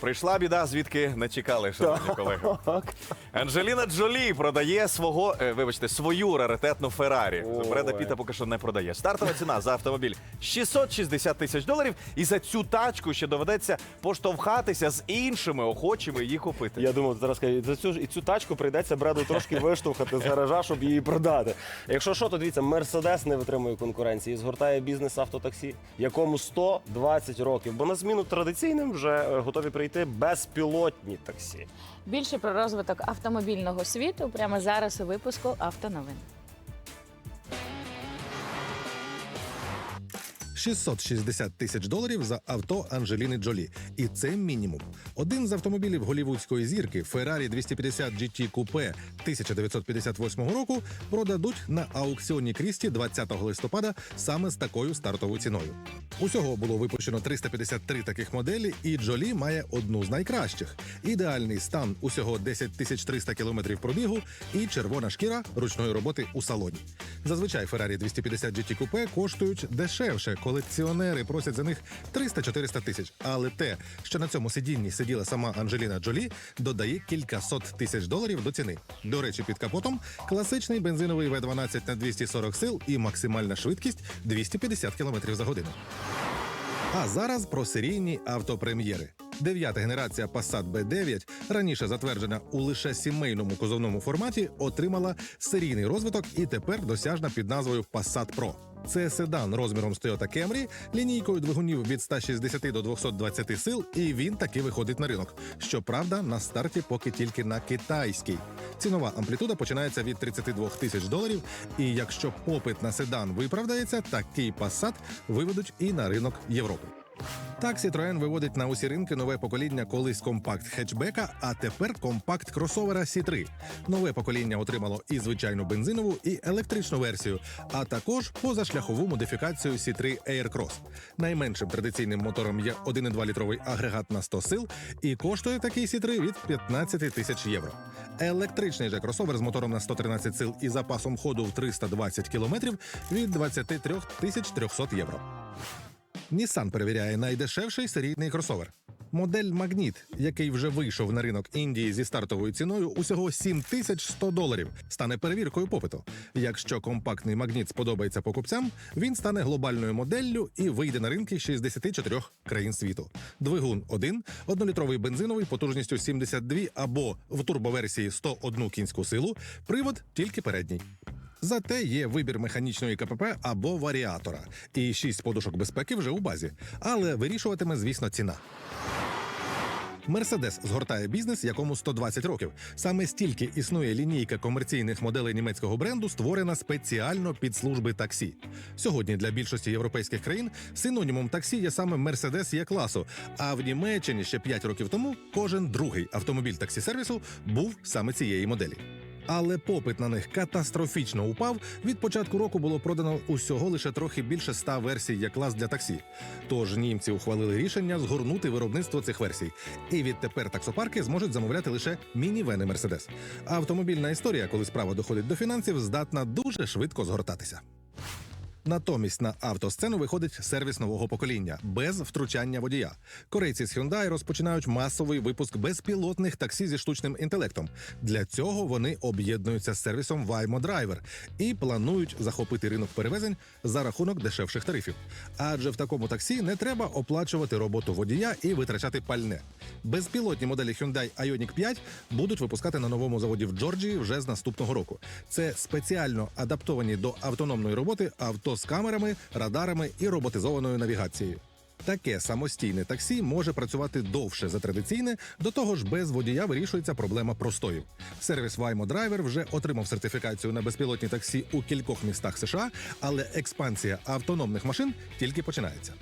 Прийшла біда, звідки не чекали, шановні колеги. Анджеліна Джолі продає свого, е, вибачте, свою раритетну Феррарі. Ой. Бреда Піта поки що не продає. Стартова ціна за автомобіль 660 тисяч доларів. І за цю тачку ще доведеться поштовхатися з іншими охочими її купити. Я думав, зараз скажеш, за цю ж і цю тачку прийдеться Бреду трошки виштовхати з гаража, щоб її продати. Якщо що, то дивіться, Мерседес не витримує конкуренції, згортає бізнес автотаксі, якому 120 років. Бо на зміну традиційним вже е, готові прийти безпілотні таксі. Більше про розвиток автомобільного світу прямо зараз у випуску автоновин. 660 тисяч доларів за авто Анджеліни Джолі. І це мінімум. Один з автомобілів голівудської зірки Ferrari 250 GT Coupe 1958 року продадуть на аукціоні Крісті 20 листопада саме з такою стартовою ціною. Усього було випущено 353 таких моделі, і Джолі має одну з найкращих. Ідеальний стан усього 10 тисяч 300 кілометрів пробігу і червона шкіра ручної роботи у салоні. Зазвичай Ferrari 250 GT Coupe коштують дешевше. Колекціонери просять за них 300-400 тисяч. Але те, що на цьому сидінні сиділа сама Анджеліна Джолі, додає кількасот тисяч доларів до ціни. До речі, під капотом класичний бензиновий V12 на 240 сил і максимальна швидкість 250 км за годину. А зараз про серійні автопрем'єри. Дев'ята генерація Passat B9, раніше затверджена у лише сімейному кузовному форматі, отримала серійний розвиток і тепер досяжна під назвою Passat Pro. Це седан розміром з Toyota Camry, лінійкою двигунів від 160 до 220 сил, і він таки виходить на ринок. Щоправда, на старті поки тільки на китайський. Цінова амплітуда починається від 32 тисяч доларів. І якщо попит на седан виправдається, такий Passat виведуть і на ринок Європи. Так, Citroën виводить на усі ринки нове покоління колись компакт хетчбека, а тепер компакт кросовера C3. Нове покоління отримало і звичайну бензинову, і електричну версію, а також позашляхову модифікацію C3 Aircross. Найменшим традиційним мотором є 1,2 літровий агрегат на 100 сил, і коштує такий C3 від 15 тисяч євро. Електричний же кросовер з мотором на 113 сил і запасом ходу в 320 кілометрів від 23 тисяч 300 євро. Nissan перевіряє найдешевший серійний кросовер. Модель Магніт, який вже вийшов на ринок Індії зі стартовою ціною усього 7100 доларів, стане перевіркою попиту. Якщо компактний магніт сподобається покупцям, він стане глобальною моделлю і вийде на ринки 64 країн світу. Двигун 1, однолітровий бензиновий потужністю 72 або в турбоверсії 101 кінську силу, привод тільки передній. Зате є вибір механічної КПП або варіатора, і шість подушок безпеки вже у базі. Але вирішуватиме, звісно, ціна. Мерседес згортає бізнес, якому 120 років. Саме стільки існує лінійка комерційних моделей німецького бренду, створена спеціально під служби таксі. Сьогодні для більшості європейських країн синонімом таксі є саме Мерседес є класу. А в Німеччині ще 5 років тому кожен другий автомобіль таксі сервісу був саме цієї моделі. Але попит на них катастрофічно упав. Від початку року було продано усього лише трохи більше ста версій як клас для таксі. Тож німці ухвалили рішення згорнути виробництво цих версій. І відтепер таксопарки зможуть замовляти лише мінівени Мерседес. Автомобільна історія, коли справа доходить до фінансів, здатна дуже швидко згортатися. Натомість на автосцену виходить сервіс нового покоління без втручання водія. Корейці з Hyundai розпочинають масовий випуск безпілотних таксі зі штучним інтелектом. Для цього вони об'єднуються з сервісом Waymo Driver і планують захопити ринок перевезень за рахунок дешевших тарифів. Адже в такому таксі не треба оплачувати роботу водія і витрачати пальне. Безпілотні моделі Hyundai Ioniq 5 будуть випускати на новому заводі в Джорджії вже з наступного року. Це спеціально адаптовані до автономної роботи авто з камерами, радарами і роботизованою навігацією. Таке самостійне таксі може працювати довше за традиційне, до того ж без водія вирішується проблема простою. Сервіс Waymo Driver вже отримав сертифікацію на безпілотні таксі у кількох містах США, але експансія автономних машин тільки починається.